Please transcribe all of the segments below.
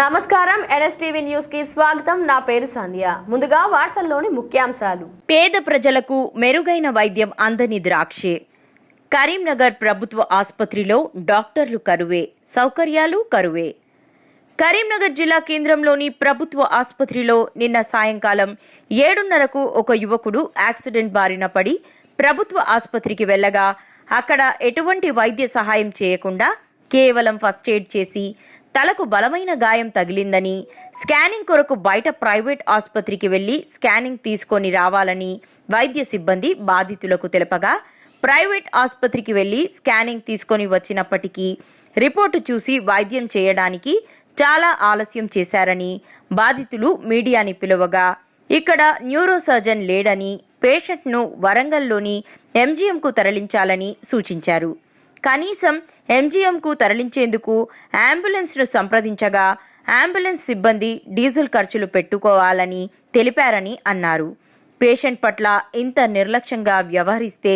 నమస్కారం ఎన్ఎస్టీవీ న్యూస్కి స్వాగతం. నా పేరు సంధ్య. ముందుగా వార్తల్లోని ముఖ్యాంశాలు. పేద ప్రజలకు మెరుగైన వైద్యం అందని ద్రాక్షే. కరీంనగర్ ప్రభుత్వ ఆసుపత్రిలో డాక్టర్లు కరువే. సౌకర్యాలు కరువే. కరీంనగర్ జిల్లా కేంద్రంలోని ప్రభుత్వ ఆసుపత్రిలో నిన్న సాయంకాలం ఏడున్నరకు ఒక యువకుడు యాక్సిడెంట్ బారిన పడి ప్రభుత్వ ఆసుపత్రికి వెళ్ళగా అక్కడ ఎటువంటి వైద్య సహాయం చేయకుండా కేవలం ఫస్ట్ ఎయిడ్ చేసి తలకు బలమైన గాయం తగిలిందని స్కానింగ్ కొరకు బయట ప్రైవేట్ ఆసుపత్రికి వెళ్ళి స్కానింగ్ తీసుకొని రావాలని వైద్య సిబ్బంది బాధితులకు తెలపగా ప్రైవేట్ ఆసుపత్రికి వెళ్ళి స్కానింగ్ తీసుకొని వచ్చినప్పటికీ రిపోర్టు చూసి వైద్యం చేయడానికి చాలా ఆలస్యం చేశారని బాధితులు మీడియాని పిలువగా ఇక్కడ న్యూరో సర్జన్ లేడని పేషెంట్ను వరంగల్లోని ఎంజీఎంకు తరలించాలని సూచించారు. కనీసం ఎంజీఎంకు తరలించేందుకు అంబులెన్స్ను సంప్రదించగా అంబులెన్స్ సిబ్బంది డీజిల్ ఖర్చులు పెట్టుకోవాలని తెలిపారని అన్నారు. పేషెంట్ పట్ల ఇంత నిర్లక్ష్యంగా వ్యవహరిస్తే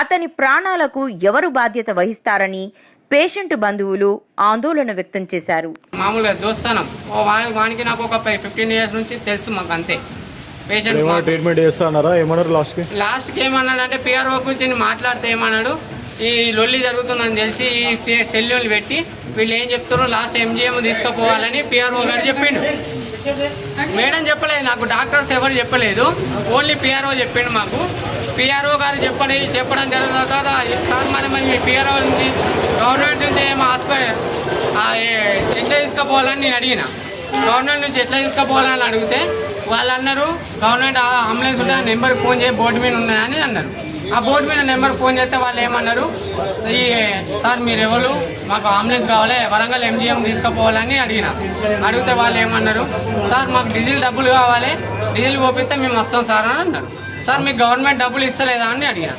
అతని ప్రాణాలకు ఎవరు బాధ్యత వహిస్తారని పేషెంట్ బంధువులు ఆందోళన వ్యక్తం చేశారు. మామూలుగా దోస్తానం. ఓ వానికి నాకు ఒక ఫిఫ్టీన్ ఇయర్స్ నుంచి తెలుసు మాకు అంతే. పేషెంట్ ట్రీట్మెంట్ చేస్తా అన్నారా? ఏమన్నారు లాస్ట్కి? లాస్ట్కి ఏమన్నాడు అంటే పిఆర్ఓ గురించి మాట్లాడితే ఏమన్నాడు? ఈ లొల్లి జరుగుతుందని తెలిసి ఈ సెల్యూలు పెట్టి వీళ్ళు ఏం చెప్తారో లాస్ట్ ఎంజిఎం తీసుకుపోవాలని పిఆర్ఓ గారు చెప్పిండు. మేడం చెప్పలేదు నాకు డాక్టర్స్ ఎవరు చెప్పలేదు. ఓన్లీ పిఆర్ఓ చెప్పిండు మాకు. పిఆర్ఓ గారు చెప్పని చెప్పడం జరిగిన తర్వాత సార్ మరి మరి పిఆర్ఓ నుంచి గవర్నమెంట్ నుంచి ఏమో హాస్పిటల్ ఎట్లా తీసుకుపోవాలని నేను అడిగిన. గవర్నమెంట్ నుంచి ఎట్లా తీసుకుపోవాలని అడిగితే వాళ్ళు అన్నారు గవర్నమెంట్ అంబులెన్స్ ఉంటే నెంబర్కి ఫోన్ చేసి బోర్డు మీద ఉన్నాయని అన్నారు. ఆ బోర్డు మీద నెంబర్ ఫోన్ చేస్తే వాళ్ళు ఏమన్నారు? ఈ సార్ మీరు ఎవరు మాకు అంబులెన్స్ కావాలి వరంగల్ ఎంజిఎం తీసుకుపోవాలని అడిగిన. అడిగితే వాళ్ళు ఏమన్నారు? సార్ మాకు డీజిల్ డబ్బులు కావాలి డీజిల్ పోపిస్తే మేము వస్తాం సార్ అని అన్నారు. సార్ మీకు గవర్నమెంట్ డబ్బులు ఇస్తలేదా? అని అడిగిన.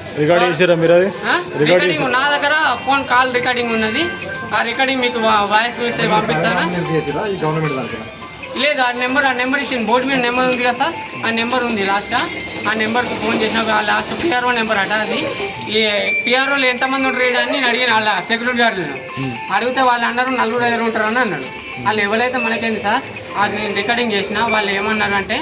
రికార్డింగ్ నా దగ్గర ఫోన్ కాల్ రికార్డింగ్ ఉన్నది. ఆ రికార్డింగ్ మీకు వాయిస్ చూస్తే పంపిస్తారా? లేదు ఆ నెంబర్ ఆ నెంబర్ ఇచ్చింది. బోర్డు మీద నెంబర్ ఉంది కదా సార్? ఆ నెంబర్ ఉంది లాస్ట్ ఆ నెంబర్కి ఫోన్ చేసినాక ఆ లాస్ట్ పిఆర్ఓ నెంబర్ అట అది. ఈ పిఆర్ఓలు ఎంతమంది ఉంటారు అని నేను అడిగిన వాళ్ళ సెక్యూరిటీ గార్డులను అడిగితే వాళ్ళు అన్నారు నలుగురు ఐదు ఉంటారు అని అన్నాడు. వాళ్ళు ఎవరైతే మనకేంది సార్ అది నేను రికార్డింగ్ చేసిన వాళ్ళు ఏమన్నారు అంటే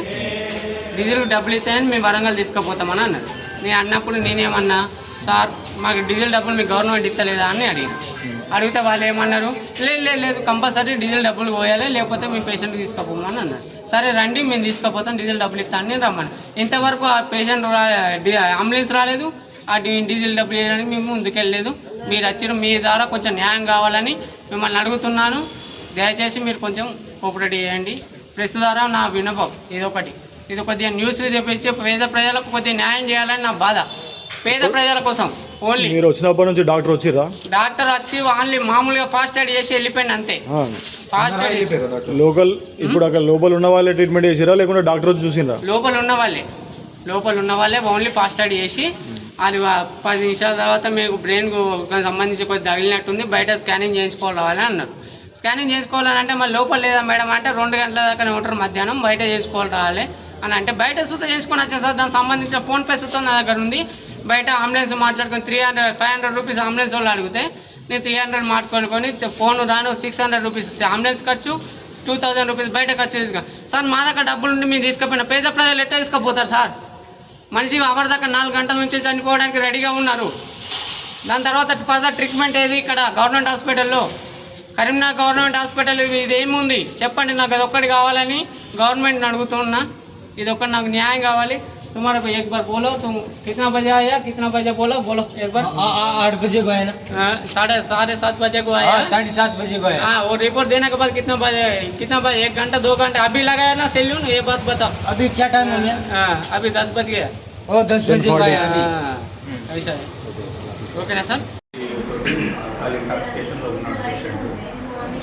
డీజిల్ డబ్బులు ఇస్తాయని మేము వరంగల్ తీసుకుపోతామని అన్నారు. నేను అన్నప్పుడు నేనేమన్నా సార్ మాకు డీజిల్ డబ్బులు మీకు గవర్నమెంట్ ఇస్తలేదా? అని అడిగిన. అడిగితే వాళ్ళు ఏమన్నారు? లేదు లేదు లేదు కంపల్సరీ డీజిల్ డబ్బులు పోయాలి లేకపోతే మీ పేషెంట్ తీసుకుపోమని అన్నారు. సరే రండి మేము తీసుకుపోతాం డీజిల్ డబ్బులు ఇస్తాను నేను రమ్మని. ఇంతవరకు ఆ పేషెంట్ అంబులెన్స్ రాలేదు. ఆ డీజిల్ డబ్బులు వేయడానికి మేము ముందుకెళ్ళలేదు. మీరు వచ్చిన మీ ద్వారా కొంచెం న్యాయం కావాలని మిమ్మల్ని అడుగుతున్నాను. దయచేసి మీరు కొంచెం కోఆపరేట్ చేయండి. ప్రెస్ ద్వారా నా వినపం ఇదొకటి. ఇది కొద్దిగా న్యూస్ తెప్పించి పేద ప్రజలకు కొద్దిగా న్యాయం చేయాలని నా బాధ. పేద ప్రజల కోసం ఓన్లీ. మీరు వచ్చినప్పటి నుంచి డాక్టర్ వచ్చిర్రా? డాక్టర్ వచ్చి ఓన్లీ మామూలుగా ఫాస్ట్ ఎయిడ్ చేసి వెళ్ళిపోయింది అంతే. ఫాస్ట్ ఎయిడ్ చేసి- లోకల్ ఇప్పుడు అక్కడ లోపల ఉన్న వాళ్ళే ట్రీట్మెంట్ చేసిరా లేకుంటే డాక్టర్ వచ్చి చూసిండ్రా? లోపల ఉన్న వాళ్ళే. లోపల ఉన్న వాళ్ళే ఓన్లీ ఫాస్ట్ ఎయిడ్ చేసి అది పది నిమిషాల తర్వాత మీకు బ్రెయిన్కు సంబంధించి కొద్ది తగిలినట్టుంది బయట స్కానింగ్ చేయించుకోవాలి అన్నారు. స్కానింగ్ చేసుకోవాలని అంటే మళ్ళీ లోపల లేదా మేడం అంటే రెండు గంటల దాకా ఉంటారు మధ్యాహ్నం బయట చేసుకోవాలి రావాలి అని అంటే బయట సుత చేసుకొని వచ్చే సార్ దానికి సంబంధించిన ఫోన్ పే సుతం నా దగ్గర ఉంది. బయట అంబులెన్స్ మాట్లాడుకొని three hundred five hundred rupees ambulance వాళ్ళు అడిగితే నేను త్రీ హండ్రెడ్ మాట్లాడుకొని ఫోన్ రాను సిక్స్ హండ్రెడ్ రూపీస్ అంబులెన్స్ ఖర్చు టూ థౌజండ్ రూపీస్ బయట ఖర్చు తీసుకో సార్ మా దగ్గర డబ్బులు ఉండి మేము తీసుకుపోయినా పేద ప్రజలు ఎట్లా తీసుకుపోతారు సార్? మనిషి అవర్ దాకా నాలుగు గంటల నుంచి చనిపోవడానికి రెడీగా ఉన్నారు. దాని తర్వాత ఫర్దర్ ట్రీట్మెంట్ ఏది ఇక్కడ గవర్నమెంట్ హాస్పిటల్లో? కరీంనగర్ గవర్నమెంట్ హాస్పిటల్ ఇది ఏముంది? చెప్పండి నాకు అది ఒక్కటి కావాలని గవర్నమెంట్ని అడుగుతున్నా. ఇది ఒక్కటి నాకు న్యాయం కావాలి. तुम्हारे को एक बार बोलो तुम कितना बजे आया कितना बजे बोलो बोलो एक बार आ- आ- आठ बजे को है ना हाँ, साढ़े साढ़े सात बजे को आया हाँ, साढ़े सात बजे को है हाँ वो रिपोर्ट देने के बाद कितना बजे कितना बजे एक घंटा दो घंटा अभी लगाया ना सेल्यून ये बात बताओ अभी क्या टाइम हो गया हाँ अभी दस बज गया वो दस बजे को है अभी हाँ, ऐसा है ఓకేనా సార్ వాళ్ళు ఇంటాక్సికేషన్లో ఉన్నాడు పేషెంట్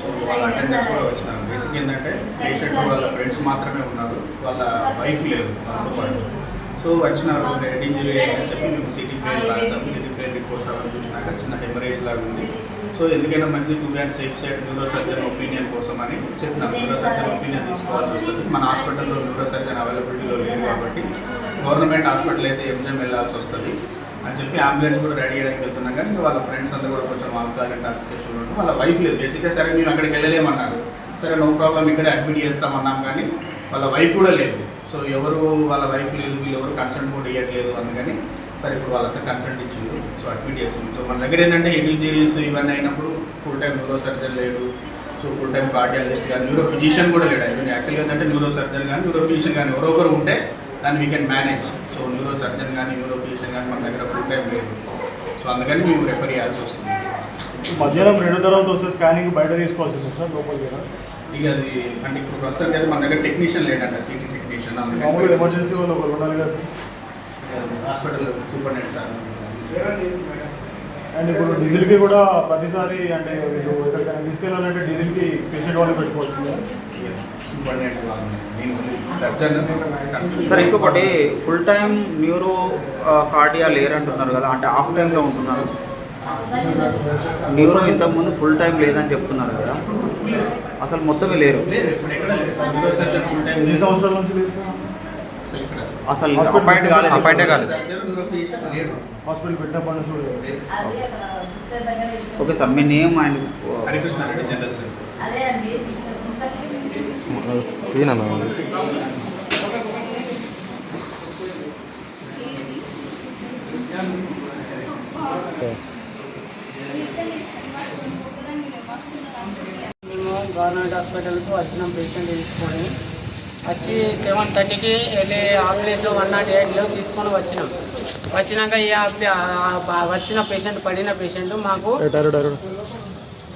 సో వాళ్ళ అటెండెన్స్ కూడా వచ్చినారు బేసిక్ ఏంటంటే పేషెంట్ వాళ్ళ ఫ్రెండ్స్ మాత్రమే ఉన్నారు వాళ్ళ వైఫ్ లేదు వాళ్ళతో పాటు సో వచ్చినారు హెడ్ ఇంజరీ అని చెప్పి మేము సిటీ ప్లేన్ రాసాం సిటీ ప్లేన్ రిపోర్ట్స్ అవన్నీ చూసినాక చిన్న హెమరేజ్ లాగా ఉంది. సో ఎందుకైనా మంచి to safe side neuro surgeon opinion కోసం అని చెప్పినాం న్యూరో సర్జన్ ఒపీనియన్ తీసుకోవాల్సి వస్తుంది. మన హాస్పిటల్లో న్యూరో సర్జన్ అవైలబిలిటీలో లేదు కాబట్టి గవర్నమెంట్ హాస్పిటల్ అయితే ఎంజం వెళ్ళాల్సి వస్తుంది. అని చెప్పి అంబులెన్స్ కూడా రెడీ చేయడానికి వెళ్తున్నాం. కానీ వాళ్ళ ఫ్రెండ్స్ అంతా కూడా కొంచెం ఆల్కహాల్ ఇంటాక్సికేషన్ ఉంటుంది వాళ్ళ వైఫ్ లేదు. బేసిక్గా సరే మేము అక్కడికి వెళ్ళలేమన్నారు. సరే నో ప్రాబ్లం ఇక్కడ అడ్మిట్ చేస్తామన్నాం కానీ వాళ్ళ వైఫ్ కూడా లేదు. సో ఎవరు వాళ్ళ వైఫ్ లేదు వీళ్ళు ఎవరు కన్సల్ట్ కూడా ఇవ్వట్లేదు అందుకని సరే ఇప్పుడు వాళ్ళంతా కన్సల్ట్ ఇచ్చిండ్రు. సో అడ్మిట్ చేస్తుంది. సో మన దగ్గర ఏంటంటే ఎడ్ ఇంజరీస్ ఇవన్నీ అయినప్పుడు ఫుల్ టైం న్యూరో సర్జన్ లేడు. సో ఫుల్ టైం కార్డియాలజిస్ట్ కానీ న్యూరో ఫిజిషియన్ కూడా లేడు. ఐ యాక్చువల్గా ఏంటంటే న్యూరో సర్జన్ కానీ న్యూరో ఫిజిషియన్ కానీ ఎవరో ఒకరు ఉంటే దాన్ని we can manage so neuro surgeon కానీ న్యూరో ఫిజిషియన్ కానీ మన దగ్గర ఫుల్ టైం లేదు సో అందుకని మేము రెఫర్ చేయాల్సి వస్తుంది. మధ్యాహ్నం రెండు తర్వాత వస్తే స్కానింగ్ బయట తీసుకోవాల్సి వస్తుంది సార్ లోపలికి ఇక అది అంటే ఇప్పుడు ప్రస్తుతానికి అయితే మన దగ్గర టెక్నీషియన్ లేడంట సిటీ టెక్నీషియన్ అందుకని. ఎమర్జెన్సీ వాళ్ళు ఒకరు ఉండాలి కదా sir. Hospital superintendent sir. And ఇప్పుడు డీజిల్కి కూడా ప్రతిసారి అంటే వీళ్ళు ఎక్కడికైనా తీసుకెళ్ళాలంటే డీజిల్కి పేషెంట్ వాళ్ళు పెట్టుకోవాల్సిందే. సార్ ఇంకొకటి ఫుల్ టైం న్యూరో కార్డియా లేరు అంటున్నారు కదా అంటే హాఫ్ టైంలో ఉంటున్నారు. న్యూరో ఇంతకుముందు ఫుల్ టైం లేదని చెప్తున్నారు కదా. అసలు మొత్తమే లేరు. అసలు అపాయింట్ కాలేదు. అపాయింటే కాలేదు. హాస్పిటల్ పెట్టినప్పటి నుంచి. Okay sir me name and Reddy general surgeon అదే అండి ఇదేనా మేము గవర్నమెంట్ హాస్పిటల్కి వచ్చినాం పేషెంట్ తీసుకొని. వచ్చి సెవెన్ థర్టీకి వెళ్ళి అంబులెన్స్ వన్ నాట్ ఎయిట్లో తీసుకొని వచ్చినాం. వచ్చినాక ఈ వచ్చిన పేషెంట్ పడిన పేషెంట్ మాకు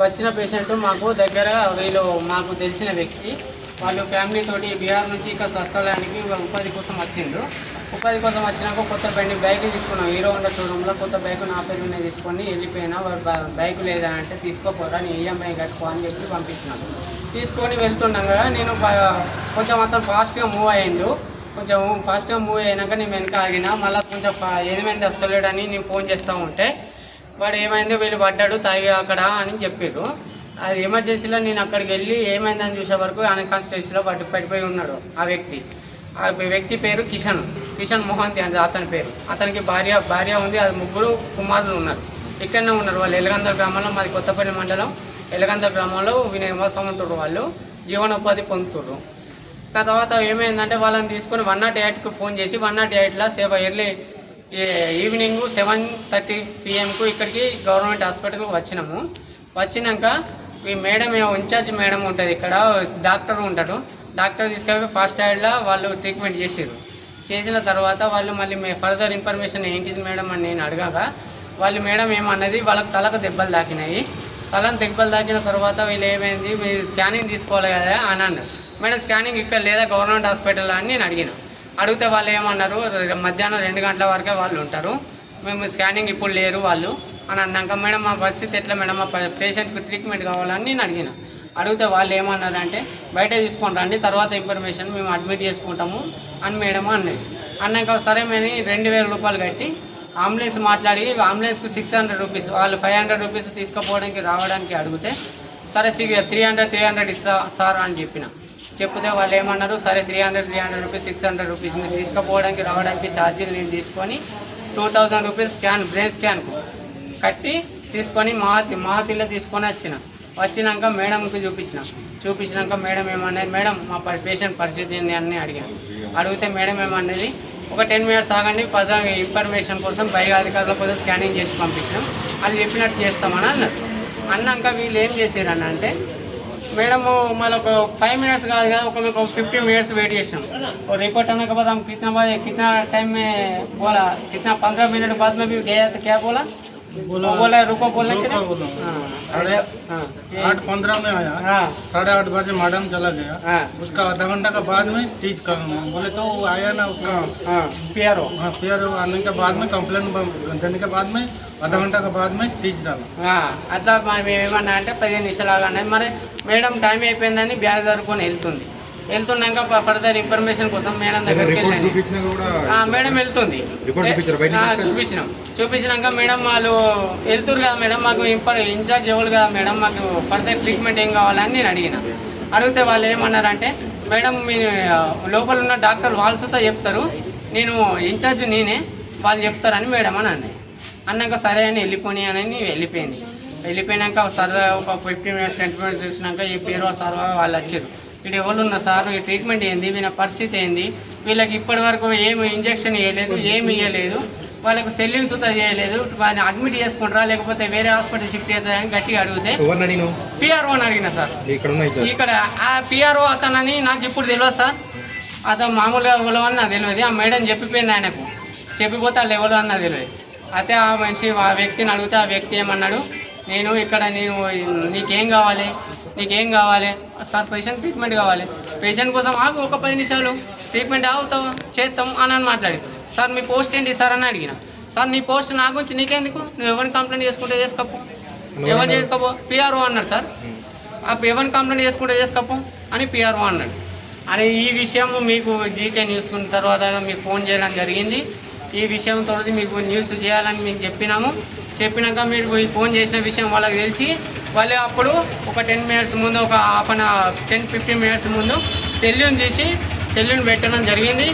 వచ్చిన పేషెంట్ మాకు దగ్గర వీళ్ళు మాకు తెలిసిన వ్యక్తి. వాళ్ళు ఫ్యామిలీతోటి బీహార్ నుంచి ఇక స్వస్థలానికి ఉపాధి కోసం వచ్చిండ్రు. ఉపాధి కోసం వచ్చినాక కొత్త బండి బైక్ తీసుకున్నాం. హీరో హోండా షోరూంలో కొత్త బైక్ నా పేరు మీద తీసుకొని వెళ్ళిపోయినా బైక్ లేదా అంటే తీసుకోపోరా నీ ఈఎంఐ కట్టుకో అని చెప్పి పంపించినాను తీసుకొని వెళ్తుండగా నేను కొంచెం అతను ఫాస్ట్గా మూవ్ అయ్యిండు. కొంచెం ఫాస్ట్గా మూవ్ అయినాక నేను వెనక ఆగిన మళ్ళీ కొంచెం ఎనిమిది వస్తలేడని నేను ఫోన్ చేస్తూ ఉంటే వాడు ఏమైందో వీళ్ళు పడ్డాడు తాగి అక్కడ అని చెప్పారు అది ఎమర్జెన్సీలో నేను అక్కడికి వెళ్ళి ఏమైందని చూసే వరకు అన్కాన్స్టిట్యూషన్లో పట్టు పడిపోయి ఉన్నాడు ఆ వ్యక్తి. ఆ వ్యక్తి పేరు కిషన్ కిషన్ మోహంతి అని అతని పేరు. అతనికి భార్య భార్య ఉంది అది ముగ్గురు కుమారులు ఉన్నారు. ఇక్కడనే ఉన్నారు వాళ్ళు ఎలగందల గ్రామంలో మాది కొత్తపల్లి మండలం. ఎలగందల గ్రామంలో వీళ్ళు ఉంటారు వాళ్ళు జీవనోపాధి పొందుతున్నారు తర్వాత ఏమైందంటే వాళ్ళని తీసుకొని వన్ నాట్ ఎయిట్కి ఫోన్ చేసి వన్ నాట్ ఎయిట్లో సేవ ఎర్లీ ఈవినింగ్ సెవెన్ థర్టీ పిఎంకు ఇక్కడికి గవర్నమెంట్ హాస్పిటల్కి వచ్చినాము. వచ్చినాక ఈ మేడం ఇన్ఛార్జ్ మేడం ఉంటుంది ఇక్కడ డాక్టర్ ఉంటాడు. డాక్టర్ తీసుకెళ్ళి ఫాస్ట్ ఎయిడ్లో వాళ్ళు ట్రీట్మెంట్ చేసారు చేసిన తర్వాత వాళ్ళు మళ్ళీ మే ఫర్దర్ ఇన్ఫర్మేషన్ ఏంటిది మేడం అని నేను అడగాక వాళ్ళు మేడం ఏమన్నది వాళ్ళకి తలకు దెబ్బలు తాకినాయి. తలను దెబ్బలు తాకిన తర్వాత వీళ్ళు ఏమైంది మీరు స్కానింగ్ తీసుకోవాలి కదా అని అన్నారు. మేడం స్కానింగ్ ఇక్కడ లేదా గవర్నమెంట్ హాస్పిటల్ అని నేను అడిగిన. అడిగితే వాళ్ళు ఏమన్నారు మధ్యాహ్నం రెండు గంటల వరకే వాళ్ళు ఉంటారు. మేము స్కానింగ్ ఇప్పుడు లేరు వాళ్ళు. అని అన్నాక మేడం మా పరిస్థితి ఎట్లా మేడం? మా పేషెంట్కి ట్రీట్మెంట్ కావాలని నేను అడిగిన. అడిగితే వాళ్ళు ఏమన్నారంటే బయట తీసుకొని రండి తర్వాత ఇన్ఫర్మేషన్ మేము అడ్మిట్ చేసుకుంటాము. అని మేడం అన్నది. అన్నాక సరే మేము రెండు వేల రూపాయలు కట్టి అంబులెన్స్ మాట్లాడి అంబులెన్స్కి సిక్స్ హండ్రెడ్ రూపీస్ వాళ్ళు ఫైవ్ హండ్రెడ్ రూపీస్ తీసుకుపోవడానికి రావడానికి అడిగితే సరే త్రీ హండ్రెడ్ త్రీ హండ్రెడ్ ఇస్తా సార్ అని చెప్పిన. చెప్తే వాళ్ళు ఏమన్నారు సరే three hundred three hundred rupees six hundred rupees మీరు తీసుకుపోవడానికి రావడానికి ఛార్జీలు నేను తీసుకొని two thousand rupees scan brain స్కాన్కు కట్టి తీసుకొని మా మా పిల్ల తీసుకొని వచ్చిన. వచ్చినాక మేడంకి చూపించిన. చూపించినాక మేడం ఏమన్నది మేడం మా పేషెంట్ పరిస్థితి ఏంటి అని అడిగాను. అడిగితే మేడం ఏమన్నది ఒక టెన్ మినిట్స్ ఆగండి పద ఇన్ఫర్మేషన్ కోసం పై అధికారుల కోసం స్కానింగ్ చేసి పంపించినాం. అది చెప్పినట్టు చేస్తామని అన్నారు. అన్నాక వీళ్ళు ఏం చేశారు అంటే మేడం మళ్ళీ ఒక ఫైవ్ మినిट्स కాదు కదా ఒక మేము ఫిफ्టీन मिनट्स वेट చేసినాం और रिपोर्ट आने के बाद हम कितना बजे कितना टाइम में बोला कितना पंद्रह मिनट बाद में भी गया तो क्या बोला बोला बोला रुको बोलने के लिए? हाँ, ऐसे- हाँ, ये- आठ पंद्रह में आया हाँ साढ़े आठ बजे मैडम चला गया हाँ उसका आधा घंटा का बाद में स्टीच कर बोले तो वो आया ना उसका हाँ पियरो हाँ फिर वो आने के बाद में कंप्लेन देने के बाद में आधा घंटा के बाद में स्टीच डाला ఆ, అట్లా మరి మేము ఏమన్నా అంటే పదిహేను నిమిషాలు ఆగండి మరి మేడం టైం అయిపోయిందని బ్యాగ్ జరుపుకొని వెళ్తుంది వెళ్తున్నాక ఫర్దర్ ఇన్ఫర్మేషన్ కోసం మేడం ఆ, మేడం వెళ్తుంది? చూపించినాం. చూపించినాక మేడం వాళ్ళు వెళ్తురు కదా మేడం మాకు ఇంపర్ ఇన్ఛార్జ్ ఎవరు కదా మేడం మాకు ఫర్దర్ ట్రీట్మెంట్ ఏం కావాలని నేను అడిగిన. అడిగితే వాళ్ళు ఏమన్నారంటే మేడం మీ లోపల ఉన్న డాక్టర్ వాళ్ళతో చెప్తారు. నేను ఇన్ఛార్జ్ నేనే వాళ్ళు చెప్తారని మేడం అని అన్నది. అన్నాక సరే అని వెళ్ళిపోని అని వెళ్ళిపోయింది. వెళ్ళిపోయినాక సర్వే ఒక ఫిఫ్టీన్ మినిట్స్ టెన్ మినిట్స్ చూసినాక ఈ పేరు సర్వే వాళ్ళు వచ్చారు. వీడు ఎవరు ఉన్నారు సార్ ఈ ట్రీట్మెంట్ ఏంది వీళ్ళ పరిస్థితి ఏంది? వీళ్ళకి ఇప్పటి వరకు ఏమి ఇంజక్షన్ ఇవ్వలేదు ఏమి ఇవ్వలేదు వాళ్ళకు సెల్లింగ్ సుతా చేయలేదు వాళ్ళని అడ్మిట్ చేసుకుంటారా లేకపోతే వేరే హాస్పిటల్ షిఫ్ట్ అవుతారని గట్టిగా అడిగితే పిఆర్ఓ అని అడిగిన సార్. ఇక్కడ ఉన్నాయి సార్. ఇక్కడ ఆ పిఆర్ఓ అతనని నాకు ఇప్పుడు తెలియదు సార్. అతను మామూలుగా ఎవరో అని నాకు తెలియదు. ఆ మేడం చెప్పిపోయింది ఆయనకు. చెప్పిపోతే వాళ్ళు ఎవరో అని నాకు తెలియదు. అయితే ఆ మనిషి ఆ వ్యక్తిని అడిగితే ఆ వ్యక్తి ఏమన్నాడు? నేను ఇక్కడ నేను నీకేం కావాలి? నీకేం కావాలి? సార్ పేషెంట్ ట్రీట్మెంట్ కావాలి. పేషెంట్ కోసం ఆగు ఒక పది నిమిషాలు. ట్రీట్మెంట్ ఆగుతావు చేస్తాం అని అని మాట్లాడి. సార్ మీ పోస్ట్ ఏంటి సార్ అని అడిగిన. సార్ నీ పోస్ట్ నా గురించి నీకెందుకు? నువ్వు ఎవరిని కంప్లైంట్ చేసుకుంటే చేసుకోపో ఎవరు చేసుకోపో పిఆర్ఓ అన్నాడు సార్. ఆ ఎవరిని కంప్లైంట్ చేసుకుంటే చేసుకోపో అని పిఆర్ఓ అన్నాడు. అని ఈ విషయం మీకు జీకే న్యూస్ ఉన్న తర్వాత మీకు ఫోన్ చేయడం జరిగింది. ఈ విషయం తోటి మీకు న్యూస్ చేయాలని మేము చెప్పినాము. చెప్పినాక మీరు ఈ ఫోన్ చేసిన విషయం వాళ్ళకి తెలిసి వాళ్ళు అప్పుడు ఒక టెన్ మినిట్స్ ముందు ఒక half an ten fifteen minutes ముందు సెల్యూన్ తీసి సెల్యూన్ పెట్టడం జరిగింది.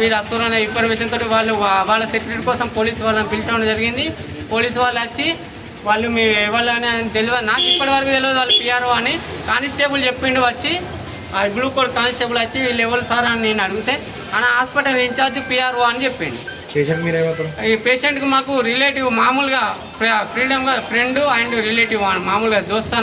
వీరు అస్తున్న ఇన్ఫర్మేషన్ తోటి వాళ్ళు వాళ్ళ సెక్యూరిటీ కోసం పోలీస్ వాళ్ళని పిలిచడం జరిగింది. పోలీస్ వాళ్ళు వచ్చి వాళ్ళు మీ ఎవరని తెలియదు నాకు ఇప్పటి వరకు తెలియదు వాళ్ళు పిఆర్ఓ అని కానిస్టేబుల్ చెప్పిండు వచ్చి ఆ బ్లూ కోడ్ కానిస్టేబుల్ వచ్చి వీళ్ళు ఎవరు సార్ అని నేను అడిగితే ఆయన హాస్పిటల్ ఇన్ఛార్జ్ పిఆర్ఓ అని చెప్పిండు. పేషెంట్ మీరు ఏమవుతారు ఈ పేషెంట్కి మాకు రిలేటివ్ మామూలుగా ఫ్రీడమ్గా ఫ్రెండ్ అండ్ రిలేటివ్ మామూలుగా దోస్తాను.